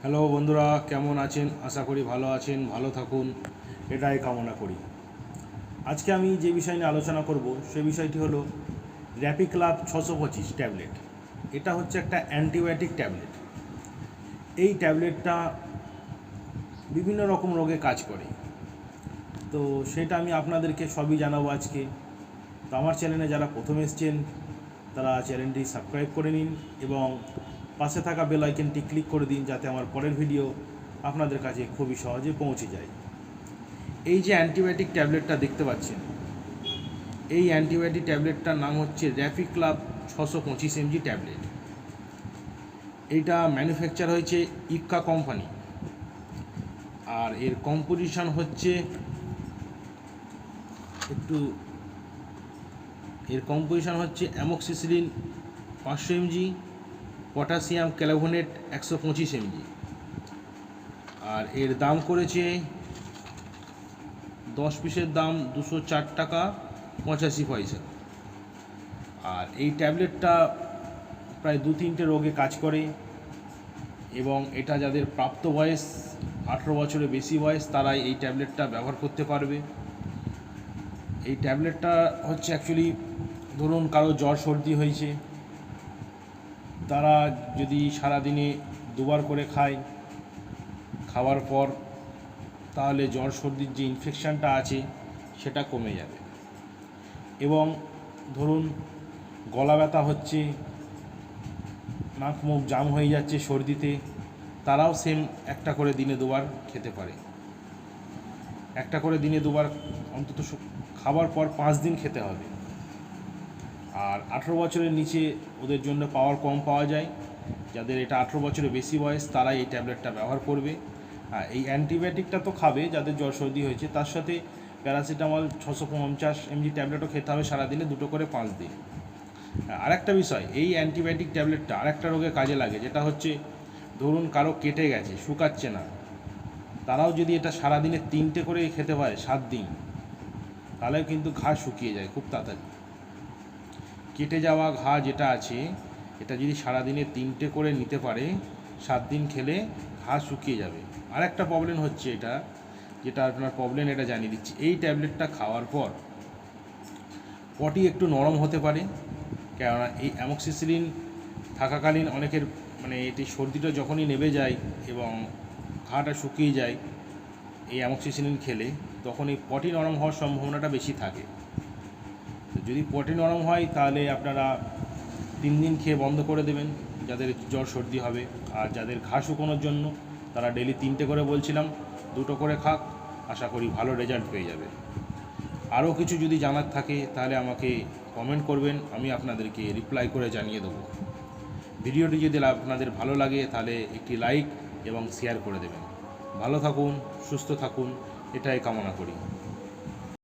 Hello বন্ধুরা, কেমন আছেন? আশা করি ভালো আছেন, ভালো থাকুন। এটাই কামনা করি। আজকে আমি যে বিষয় নিয়ে আলোচনা করব, সে বিষয়টি হলো র্যাপি ক্লাব ছশো পঁচিশ ট্যাবলেট। এটা হচ্ছে একটা অ্যান্টিবায়োটিক ট্যাবলেট। এই ট্যাবলেটটা বিভিন্ন রকম রোগে কাজ করে। তো সেটা আমি আপনাদেরকে সবই জানাব আজকে। তো আমার চ্যানেলে যারা প্রথম এসছেন, তারা চ্যানেলটি সাবস্ক্রাইব করে নিন এবং পাশে থাকা বেল আইকনটি ক্লিক করে দিন যাতে আমার পরের ভিডিও আপনাদের কাছে খুবই সহজে পৌঁছে যায়। এই যে অ্যান্টিবায়োটিক ট্যাবলেটটা দেখতে পাচ্ছেন, এই অ্যান্টিবায়োটিক ট্যাবলেটটার নাম হচ্ছে র্যাফি ক্লাব ছশো পঁচিশ এমজি ট্যাবলেট এইটা ম্যানুফ্যাকচার হয়েছে ইক্কা কোম্পানি আর এর কম্পোজিশন হচ্ছে, একটু, এর কম্পোজিশন হচ্ছে অ্যামোক্সিসিলিন পাঁচশো এমজি পটাশিয়াম ক্যালাভোনেট একশো পঁচিশ এমজি। আর এর দাম করেছে দশ পিসের দাম দুশো চার টাকা পঁচাশি পয়সা। আর এই ট্যাবলেটটা প্রায় দু তিনটে রোগে কাজ করে এবং এটা যাদের প্রাপ্ত বয়স আঠেরো বছরের বেশি বয়স, তারাই এই ট্যাবলেটটা ব্যবহার করতে পারবে। এই ট্যাবলেটটা হচ্ছে অ্যাকচুয়ালি ধরুন কারও জ্বর সর্দি হয়েছে তারা যদি সারাদিনে দুবার করে খায়, খাওয়ার পর তাহলে জ্বর সর্দির যে ইনফেকশানটা আছে, সেটা কমে যাবে। এবং ধরুন গলা ব্যথা হচ্ছে নাক মুখ জাম হয়ে যাচ্ছে সর্দিতে, তারাও সেম একটা করে দিনে দুবার খেতে পারে। একটা করে দিনে দুবার অন্তত খাবার পর পাঁচ দিন খেতে হবে। আর আঠেরো বছরের নিচে ওদের জন্য পাওয়ার কম পাওয়া যায়। যাদের এটা আঠেরো বছরের বেশি বয়স, তারাই এই ট্যাবলেটটা ব্যবহার করবে। এই অ্যান্টিবায়োটিকটা তো খাবে, যাদের জ্বর সর্দি হয়েছে, তার সাথে প্যারাসিটামল ছশো পঞ্চাশ এমজি ট্যাবলেটও খেতে হবে সারাদিনে দুটো করে পাঁচ দিন। আরেকটা বিষয়, এই অ্যান্টিবায়োটিক ট্যাবলেটটা আরেকটা রোগে কাজে লাগে, যেটা হচ্ছে ধরুন কারও কেটে গেছে, শুকাচ্ছে না, তারাও যদি এটা সারাদিনে তিনটে করে খেতে পারে, সাত দিন তাহলেও কিন্তু ঘা শুকিয়ে যায় খুব তাড়াতাড়ি। কেটে যাওয়া ঘা যেটা আছে, এটা যদি সারাদিনে তিনটে করে নিতে পারে, সাত দিন খেলে ঘা শুকিয়ে যাবে। আর একটা প্রবলেম হচ্ছে এটা, যেটা আপনার প্রবলেম এটা জানিয়ে দিচ্ছি। এই ট্যাবলেটটা খাওয়ার পর পটি একটু নরম হতে পারে, কেননা এই অ্যামক্সিসিলিন থাকাকালীন অনেকের মানে এটি সর্দিটা যখনই নেমে যায় এবং ঘাটা শুকিয়ে যায়, এই অ্যামক্সিসিলিন খেলে, তখন এই পটি নরম হওয়ার সম্ভাবনাটা বেশি থাকে। যদি পটি নরম হয়, তাহলে আপনারা তিন দিন খেয়ে বন্ধ করে দেবেন। যাদের জ্বর সর্দি হবে আর যাদের ঘা শুকোনোর জন্য, তারা ডেলি তিনটে করে বলছিলাম, দুটো করে খাক। আশা করি ভালো রেজাল্ট পেয়ে যাবে। আরও কিছু যদি জানার থাকে, তাহলে আমাকে কমেন্ট করবেন, আমি আপনাদেরকে রিপ্লাই করে জানিয়ে দেবো। ভিডিওটি যদি আপনাদের ভালো লাগে, তাহলে একটি লাইক এবং শেয়ার করে দেবেন। ভালো থাকুন, সুস্থ থাকুন, এটাই কামনা করি।